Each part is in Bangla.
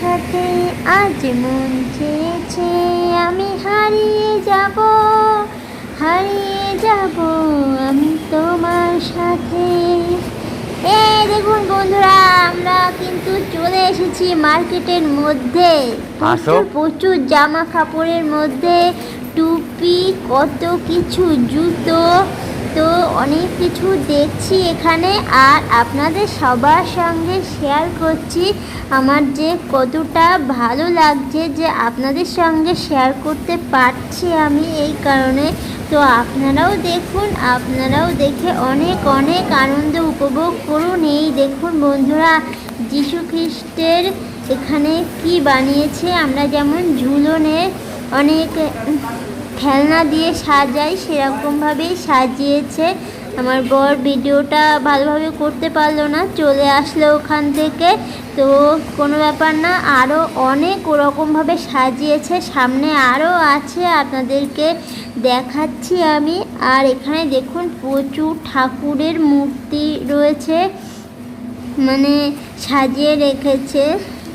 সাথে আজ মন চেয়েছে আমি হারিয়ে যাব হারিয়ে যাব আমি তোমার সাথে। এই দেখুন বন্ধুরা আমরা কিন্তু চলে এসেছি মার্কেটের মধ্যে। প্রচুর প্রচুর জামা কাপড়ের মধ্যে টুপি কত কিছু জুতো তো অনেক কিছু দেখছি এখানে আর আপনাদের সবার সঙ্গে শেয়ার করছি। আমার যে কতটা ভালো লাগছে যে আপনাদের সঙ্গে শেয়ার করতে পারছি আমি এই কারণে। তো আপনারাও দেখুন, আপনারাও দেখে অনেক অনেক আনন্দ উপভোগ করুন। এই দেখুন বন্ধুরা, যিশু খ্রিস্টের এখানে কি বানিয়েছে? আমরা যেমন ঝুলনে অনেক খেলনা দিয়ে সাজাই সেরকমভাবেই সাজিয়েছে। আমার বর ভিডিওটা ভালোভাবে করতে পারল না, চলে আসলো ওখান থেকে। তো কোনো ব্যাপার না, আরও অনেক ওরকমভাবে সাজিয়েছে, সামনে আরও আছে, আপনাদেরকে দেখাচ্ছি আমি। আর এখানে দেখুন, প্রচুর ঠাকুরের মূর্তি রয়েছে মানে সাজিয়ে রেখেছে।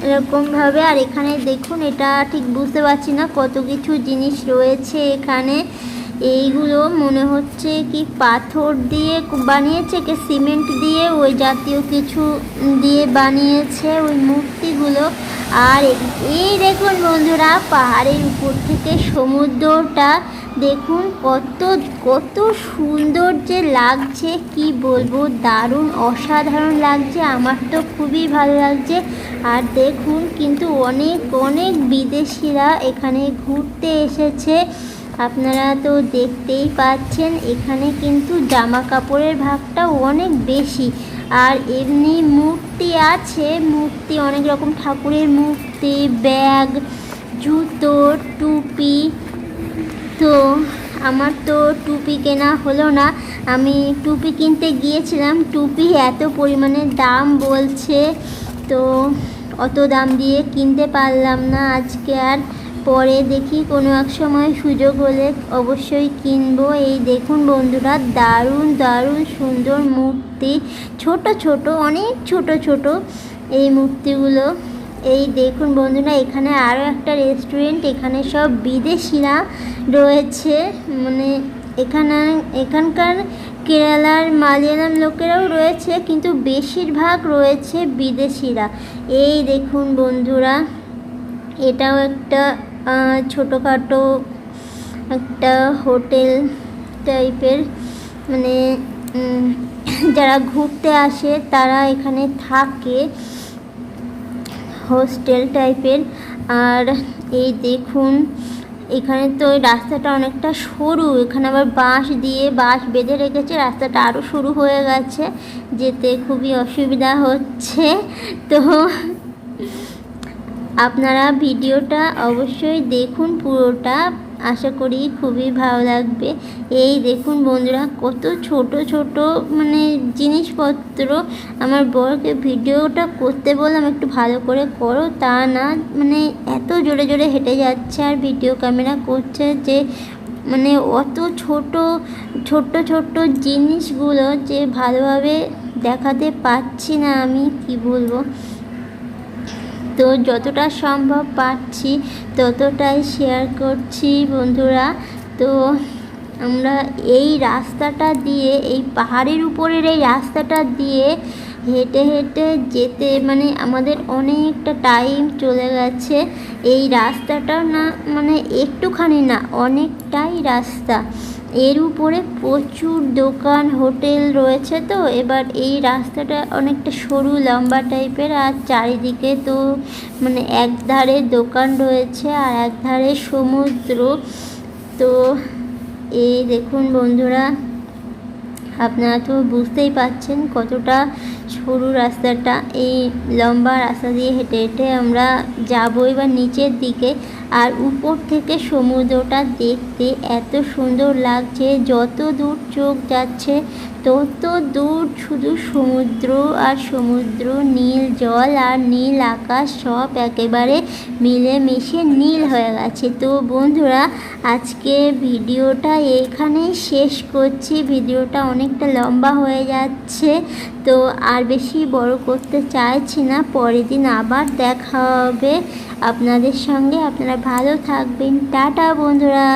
এরকমভাবে। আর এখানে দেখুন এটা ঠিক বুঝতে পারছি না কত কিছু জিনিস রয়েছে এখানে। এইগুলো মনে হচ্ছে কি পাথর দিয়ে বানিয়েছে, কি সিমেন্ট দিয়ে, ওই জাতীয় কিছু দিয়ে বানিয়েছে ওই মূর্তিগুলো। আর এই দেখুন বন্ধুরা, পাহাড়ের উপর থেকে সমুদ্রটা, দেখুন কত কত সুন্দর যে লাগছে, কি বলব, দারুণ, অসাধারণ লাগছে, আমার তো খুবই ভালো লাগছে। আর দেখুন কিন্তু অনেক অনেক বিদেশিরা এখানে ঘুরতে এসেছে। আপনারা তো দেখতেই পাচ্ছেন, এখানে কিন্তু জামা কাপড়ের ভাগটা অনেক বেশি। আর এমনি মূর্তি আছে, মূর্তি অনেক রকম, ঠাকুরের মূর্তি, ব্যাগ, জুতো, টুপি। তো আমার তো টুপি কেনা হলো না। আমি টুপি কিনতে গিয়েছিলাম, টুপি এত পরিমাণে দাম বলছে, তো অত দাম দিয়ে কিনতে পারলাম না আজকে আর। পরে দেখি কোনো এক সময় সুযোগ হলে অবশ্যই কিনবো। এই দেখুন বন্ধুরা, দারুণ দারুণ সুন্দর মূর্তি। ছোট ছোট, অনেক ছোট ছোট এই মূর্তিগুলো। এই দেখুন বন্ধুরা, এখানে আরও একটা রেস্টুরেন্ট এখানে সব বিদেশিরা রয়েছে। মানে এখানে, এখানকার কেরালার মালয়ালাম লোকেরাও রয়েছে, কিন্তু বেশিরভাগ রয়েছে বিদেশিরা। এই দেখুন বন্ধুরা, এটাও একটা ছোটোখাটো একটা হোটেল টাইপের মানে যারা ঘুরতে আসে তারা এখানে থাকে হোস্টেল টাইপের। আর এই দেখুন, এখানে তো রাস্তাটা অনেকটা সরু, এখানে আবার বাঁশ দিয়ে বাঁশ বেঁধে রেখেছে, রাস্তাটা আরও সরু হয়ে গেছে, যেতে খুবই অসুবিধা হচ্ছে। তো আপনারা ভিডিওটা অবশ্যই দেখুন, পুরোটা। আশা করি খুবই ভালো লাগবে। এই দেখুন বন্ধুরা, কত ছোট ছোট মানে জিনিসপত্র। আমার বরকে ভিডিওটা করতে বললাম, একটু ভালো করে করো। তা না মানে এত জোরে জোরে হেঁটে যাচ্ছে আর ভিডিও ক্যামেরা করছে যে মানে অত ছোট ছোট্ট ছোট্ট জিনিসগুলো যে ভালোভাবে দেখাতে পারছি না আমি, কি বলব? তো যতটা সম্ভব পারছি ততটাই শেয়ার করছি বন্ধুরা। তো আমরা এই রাস্তাটা দিয়ে, এই পাহাড়ের উপরের এই রাস্তাটা দিয়ে হেঁটে হেঁটে যেতে মানে আমাদের অনেকটা টাইম চলে গেছে। এই রাস্তাটা না মানে একটুখানি না, অনেকটাই রাস্তা। এর উপরে প্রচুর দোকান, হোটেল রয়েছে তো। এবার এই রাস্তাটা অনেকটা সরু, লম্বা টাইপের আর চারিদিকে তো মানে এক ধারে দোকান রয়েছে আর এক ধারে সমুদ্র। তো এই দেখুন বন্ধুরা আপনারা তো বুঝতেই পাচ্ছেন কতটা সরু রাস্তাটা। এই লম্বা রাস্তা দিয়ে হেঁটে হেঁটে আমরা যাব এবার নিচের দিকে। আর উপর থেকে সমুদ্রটা দেখতে এত সুন্দর লাগছে যত দূর চোখ যাচ্ছে তত দূর শুধু সমুদ্র আর সমুদ্র, নীল জল আর নীল আকাশ সব একেবারে মিলেমিশে নীল হয়ে গেছে। তো বন্ধুরা, আজকে ভিডিওটা এইখানেই শেষ করছি। ভিডিওটা অনেকটা লম্বা হয়ে যাচ্ছে, তো আর বেশি বড় করতে চাইছি না। পরের দিন আবার দেখা হবে আপনাদের সঙ্গে। আপনারা ভালো থাকবেন। টাটা বন্ধুরা।